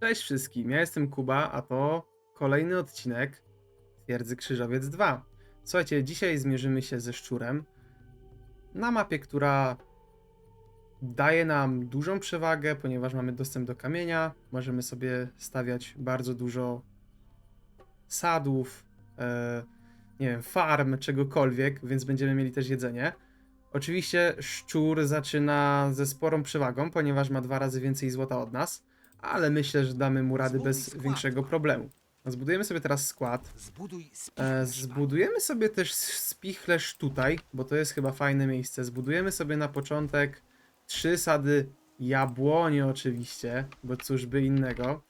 Cześć wszystkim, ja jestem Kuba, a to kolejny odcinek Twierdzy Krzyżowiec 2. Słuchajcie, dzisiaj zmierzymy się ze szczurem na mapie, która daje nam dużą przewagę, ponieważ mamy dostęp do kamienia, możemy sobie stawiać bardzo dużo sadów, e, nie wiem, farm, czegokolwiek, więc będziemy mieli też jedzenie. Oczywiście szczur zaczyna ze sporą przewagą, ponieważ ma dwa razy więcej złota od nas, ale myślę, że damy mu rady bez większego problemu. Zbudujemy sobie teraz skład. Zbuduj E, zbudujemy sobie też spichlerz tutaj, bo to jest chyba fajne miejsce. Zbudujemy sobie na początek trzy sady jabłoni oczywiście, bo cóż by innego.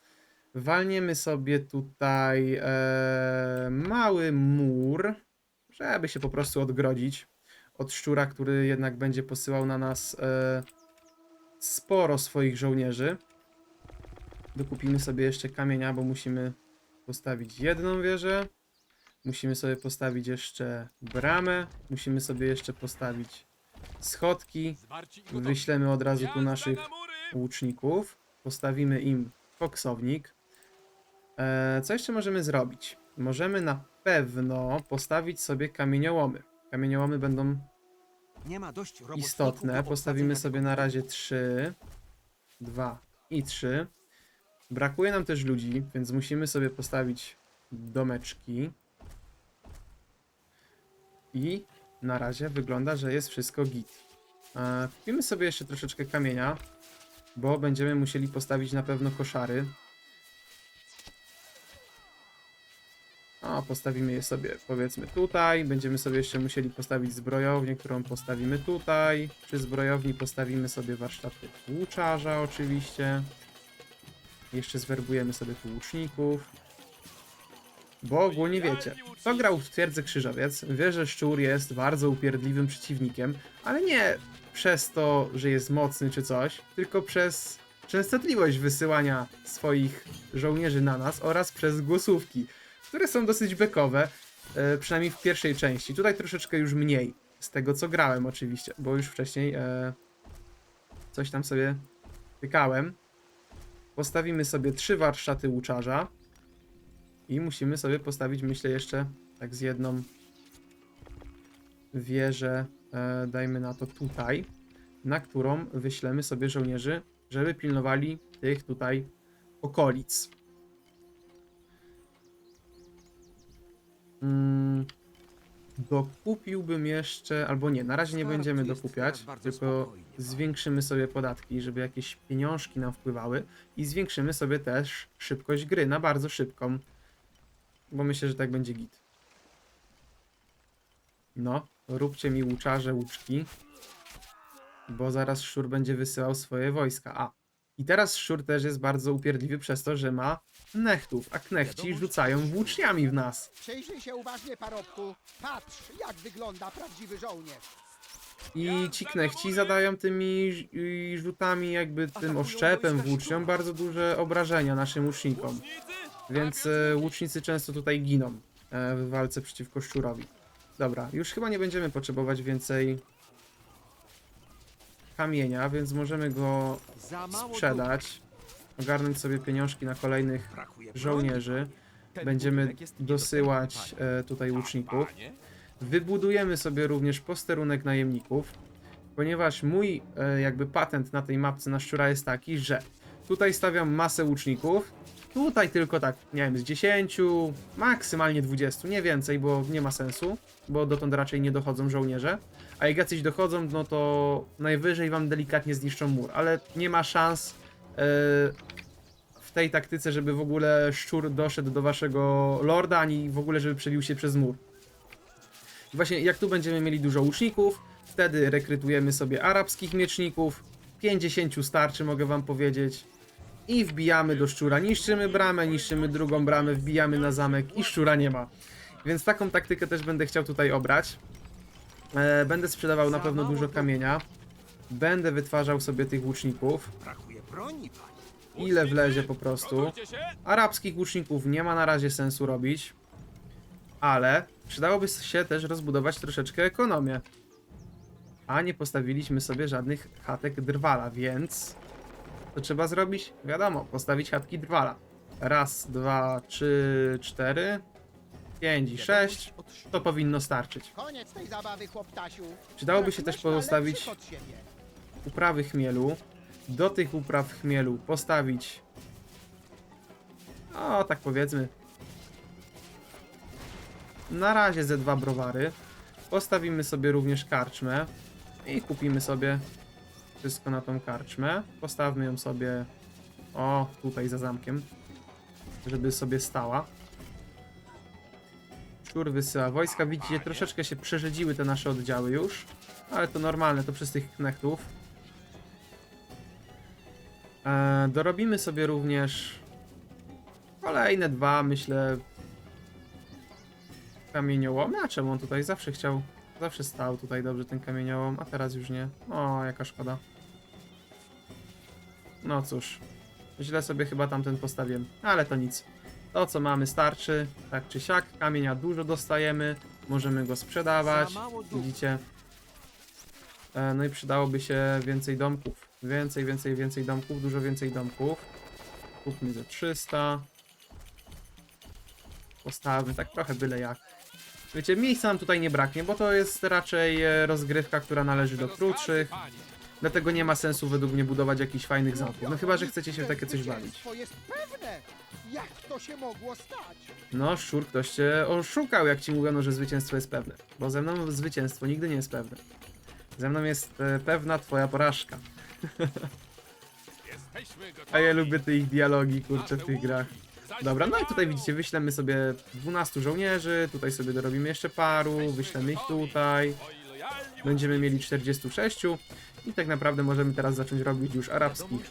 Walniemy sobie tutaj e, mały mur, żeby się po prostu odgrodzić od szczura, który jednak będzie posyłał na nas e, sporo swoich żołnierzy. Dokupimy sobie jeszcze kamienia, bo musimy postawić jedną wieżę. Musimy sobie postawić jeszcze bramę. Musimy sobie jeszcze postawić schodki. Wyślemy od razu tu naszych łuczników. Postawimy im koksownik. E, co jeszcze możemy zrobić? Możemy na pewno postawić sobie kamieniołomy. Kamieniołomy będą istotne. Postawimy sobie na razie 3, 2 i 3. Brakuje nam też ludzi, więc musimy sobie postawić domeczki. I na razie wygląda, że jest wszystko git. Kupimy sobie jeszcze troszeczkę kamienia, bo będziemy musieli postawić na pewno koszary. A, postawimy je sobie powiedzmy tutaj. Będziemy sobie jeszcze musieli postawić zbrojownię, którą postawimy tutaj. Przy zbrojowni postawimy sobie warsztaty łuczarza oczywiście. Jeszcze zwerbujemy sobie tu łuczników. Bo ogólnie wiecie, kto grał w Twierdzy Krzyżowiec, wie, że szczur jest bardzo upierdliwym przeciwnikiem, ale nie przez to, że jest mocny czy coś, tylko przez częstotliwość wysyłania swoich żołnierzy na nas oraz przez głosówki, które są dosyć bekowe, e, przynajmniej w pierwszej części. Tutaj troszeczkę już mniej, z tego co grałem oczywiście, bo już wcześniej e, coś tam sobie tykałem. Postawimy sobie trzy warsztaty łuczarza. I musimy sobie postawić, myślę, jeszcze tak z jedną wieżę, e, dajmy na to tutaj, na którą wyślemy sobie żołnierzy, żeby pilnowali tych tutaj okolic. Mm, dokupiłbym jeszcze, albo nie, na razie nie będziemy jest dokupiać, teraz bardzo tylko spokojnie, zwiększymy sobie podatki, żeby jakieś pieniążki nam wpływały i zwiększymy sobie też szybkość gry na bardzo szybką, bo myślę, że tak będzie git. No, róbcie mi łuczarze łuczki, bo zaraz szczur będzie wysyłał swoje wojska. A, i teraz szczur też jest bardzo upierdliwy przez to, że ma knechtów, a knechci rzucają włóczniami w nas. Przyjrzyj się uważnie, parobku. Patrz, jak wygląda prawdziwy żołnierz. I ci knechci zadają tymi ż- rzutami, jakby tym oszczepem, włócznią, bardzo duże obrażenia naszym łucznikom. Więc e, łucznicy często tutaj giną e, w walce przeciwko szczurowi. Dobra, już chyba nie będziemy potrzebować więcej kamienia, więc możemy go sprzedać, ogarnąć sobie pieniążki na kolejnych żołnierzy. Będziemy dosyłać e, tutaj łuczników. Wybudujemy sobie również posterunek najemników, ponieważ mój e, jakby patent na tej mapce na szczura jest taki, że tutaj stawiam masę łuczników, tutaj tylko tak, nie wiem, z 10, maksymalnie 20, nie więcej, bo nie ma sensu, bo dotąd raczej nie dochodzą żołnierze, a jak jacyś dochodzą, no to najwyżej wam delikatnie zniszczą mur, ale nie ma szans e, w tej taktyce, żeby w ogóle szczur doszedł do waszego lorda, ani w ogóle, żeby przebił się przez mur. I Właśnie jak tu będziemy mieli dużo łuczników, wtedy rekrytujemy sobie arabskich mieczników. 50 starczy, mogę wam powiedzieć. I wbijamy do szczura. Niszczymy bramę, niszczymy drugą bramę, wbijamy na zamek i szczura nie ma. Więc taką taktykę też będę chciał tutaj obrać. E, będę sprzedawał na pewno dużo kamienia. Będę wytwarzał sobie tych łuczników. Ile wlezie po prostu. Arabskich łuczników nie ma na razie sensu robić, ale przydałoby się też rozbudować troszeczkę ekonomię. A nie postawiliśmy sobie żadnych chatek drwala, więc Co trzeba zrobić? Wiadomo, postawić chatki drwala. Raz, dwa, trzy, cztery, pięć i sześć. To powinno starczyć. Koniec tej zabawy, chłoptasiu. Przydałoby się też pozostawić uprawy chmielu. Do tych upraw chmielu postawić. O, tak powiedzmy. Na razie ze dwa browary. Postawimy sobie również karczmę. I kupimy sobie wszystko na tą karczmę. Postawmy ją sobie. O, tutaj za zamkiem. Żeby sobie stała. Szczur wysyła wojska. Widzicie, troszeczkę się przerzedziły te nasze oddziały już. Ale to normalne, to przez tych knechtów. E, dorobimy sobie również kolejne dwa, myślę, kamieniołomy. A czemu on tutaj zawsze chciał, zawsze stał tutaj dobrze ten kamieniołom, a teraz już nie. O, jaka szkoda. No cóż, źle sobie chyba tamten postawiłem, ale to nic. To co mamy starczy, tak czy siak, kamienia dużo dostajemy, możemy go sprzedawać, widzicie. E, No i przydałoby się więcej domków. Więcej, więcej, więcej domków, dużo więcej domków. Kupmy ze 300. Postawmy tak trochę byle jak. Wiecie, miejsca nam tutaj nie braknie, bo to jest raczej e, rozgrywka, która należy do krótszych. Dlatego nie ma sensu według mnie budować jakichś fajnych zamków. No chyba, że chcecie się w takie coś bawić. Zwycięstwo jest pewne. Jak to się mogło stać? No, szczur, ktoś cię oszukał, jak ci mówiono, że zwycięstwo jest pewne. Bo ze mną zwycięstwo nigdy nie jest pewne. Ze mną jest e, pewna twoja porażka. A ja lubię te ich dialogi, kurczę, w tych grach. Dobra, no i tutaj widzicie, wyślemy sobie 12 żołnierzy, tutaj sobie dorobimy jeszcze paru, wyślemy ich tutaj. Będziemy mieli 46 i tak naprawdę możemy teraz zacząć robić już arabskich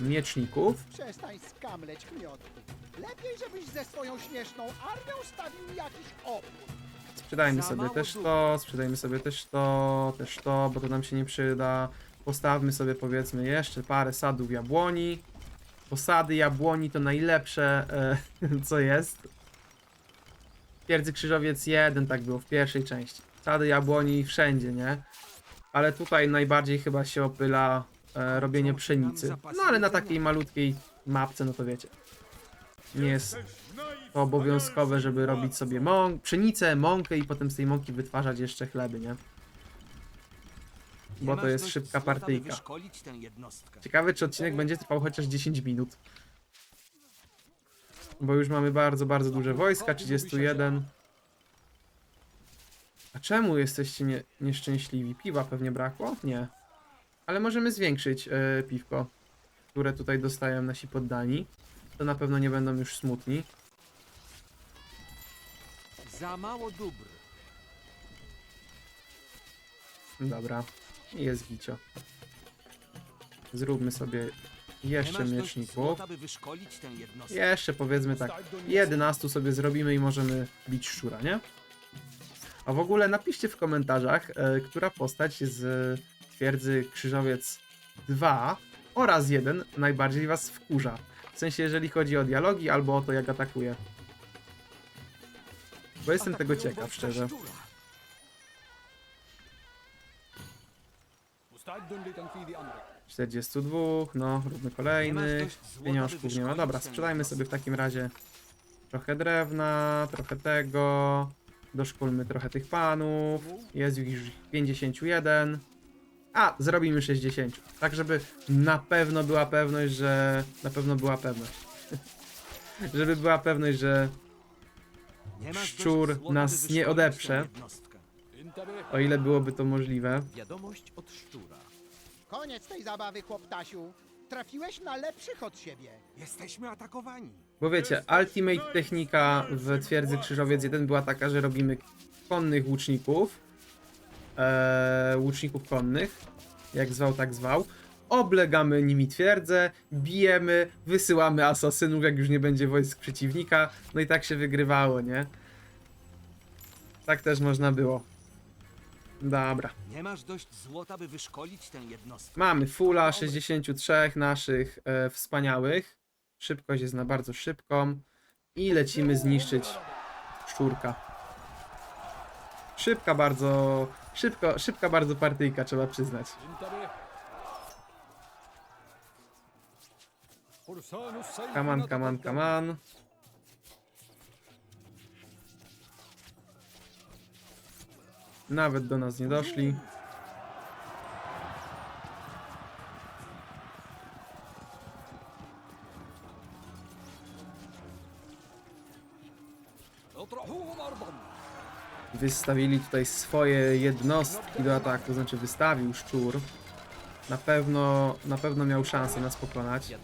mieczników. Przestań skamleć kmiotku. Lepiej, żebyś ze swoją śmieszną armią stawił jakiś opór. Sprzedajmy sobie też to, sprzedajmy sobie też to, też to, bo to nam się nie przyda. Postawmy sobie powiedzmy jeszcze parę sadów jabłoni. Posady jabłoni to najlepsze, e, co jest. Twierdzy Krzyżowiec 1 tak było w pierwszej części. Sady jabłoni wszędzie, nie? Ale tutaj najbardziej chyba się opyla e, robienie pszenicy. No ale na takiej malutkiej mapce, no to wiecie. Nie jest to obowiązkowe, żeby robić sobie mąk, pszenicę, mąkę i potem z tej mąki wytwarzać jeszcze chleby, nie? Bo to jest szybka partyjka. Ciekawe, czy odcinek będzie trwał chociaż 10 minut. Bo już mamy bardzo, bardzo duże wojska, 31. A czemu jesteście nie, nieszczęśliwi? Piwa pewnie brakło? Nie. Ale możemy zwiększyć e, piwko, które tutaj dostają nasi poddani. To na pewno nie będą już smutni. Za mało dóbr. Dobra. Jest gicio. Zróbmy sobie jeszcze mieczników. Jeszcze powiedzmy tak, 11 sobie zrobimy i możemy bić szczura, nie? A w ogóle napiszcie w komentarzach, e, która postać z twierdzy Krzyżowiec 2 oraz 1 najbardziej was wkurza. W sensie, jeżeli chodzi o dialogi albo o to, jak atakuje. Bo jestem tego ciekaw, szczerze. 42, no, róbmy kolejny. Pieniążków nie ma. Dobra, sprzedajmy sobie w takim razie trochę drewna, trochę tego. Doszkolmy trochę tych panów. Jest już 51. A, zrobimy 60. Tak, żeby na pewno była pewność, że... Na pewno była pewność. żeby była pewność, że... Szczur nas nie odeprze. O ile byłoby to możliwe. Wiadomość od szczura. Koniec tej zabawy, chłoptasiu. Trafiłeś na lepszych od siebie. Jesteśmy atakowani. Bo wiecie, ultimate technika w twierdzy Krzyżowiec 1 była taka, że robimy konnych łuczników. Eee, łuczników konnych. Jak zwał, tak zwał. Oblegamy nimi twierdzę, bijemy, wysyłamy asasynów, jak już nie będzie wojsk przeciwnika. No i tak się wygrywało, nie? Tak też można było. Dobra. Nie masz dość złota, by wyszkolić tę jednostkę. Mamy fulla 63 naszych e, wspaniałych. Szybkość jest na bardzo szybką. I lecimy zniszczyć szczurka. Szybka bardzo... Szybko, szybka bardzo partyjka, trzeba przyznać. Kaman, kaman, kaman. Nawet do nas nie doszli. Wystawili tutaj swoje jednostki do ataku, znaczy wystawił szczur. Na pewno, na pewno miał szansę nas pokonać.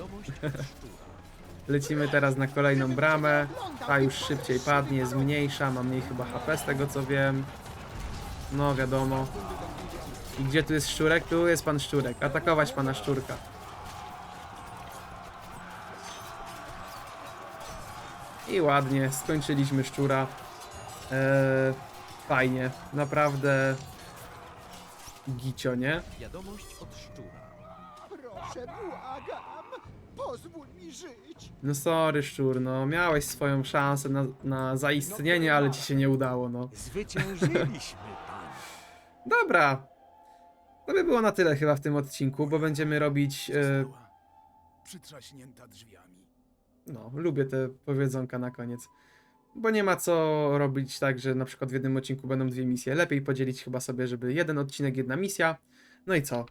Lecimy teraz na kolejną bramę. Ta już szybciej padnie, zmniejsza, ma mniej chyba HP z tego co wiem. No wiadomo. I gdzie tu jest szczurek? Tu jest pan szczurek. Atakować pana szczurka. I ładnie, skończyliśmy szczura. Eee, fajnie, naprawdę gicio, nie? Wiadomość od szczura. Proszę, błagam. Pozwól mi żyć. No sorry szczur, no miałeś swoją szansę na, na zaistnienie, ale ci się nie udało, no. Zwyciężyliśmy, panie. Dobra. To by było na tyle chyba w tym odcinku, bo będziemy robić. E, Została przytrzaśnięta drzwiami. no, lubię te powiedzonka na koniec. Bo nie ma co robić tak, że na przykład w jednym odcinku będą dwie misje. Lepiej podzielić chyba sobie, żeby jeden odcinek, jedna misja. No i co?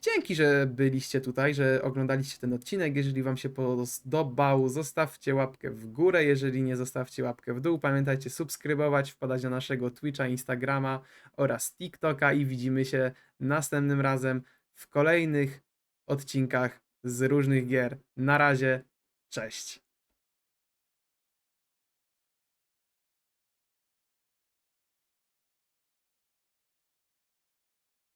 Dzięki, że byliście tutaj, że oglądaliście ten odcinek. Jeżeli Wam się podobał, zostawcie łapkę w górę. Jeżeli nie, zostawcie łapkę w dół. Pamiętajcie subskrybować, wpadać na naszego Twitcha, Instagrama oraz TikToka i widzimy się następnym razem w kolejnych odcinkach z różnych gier. Na razie, cześć.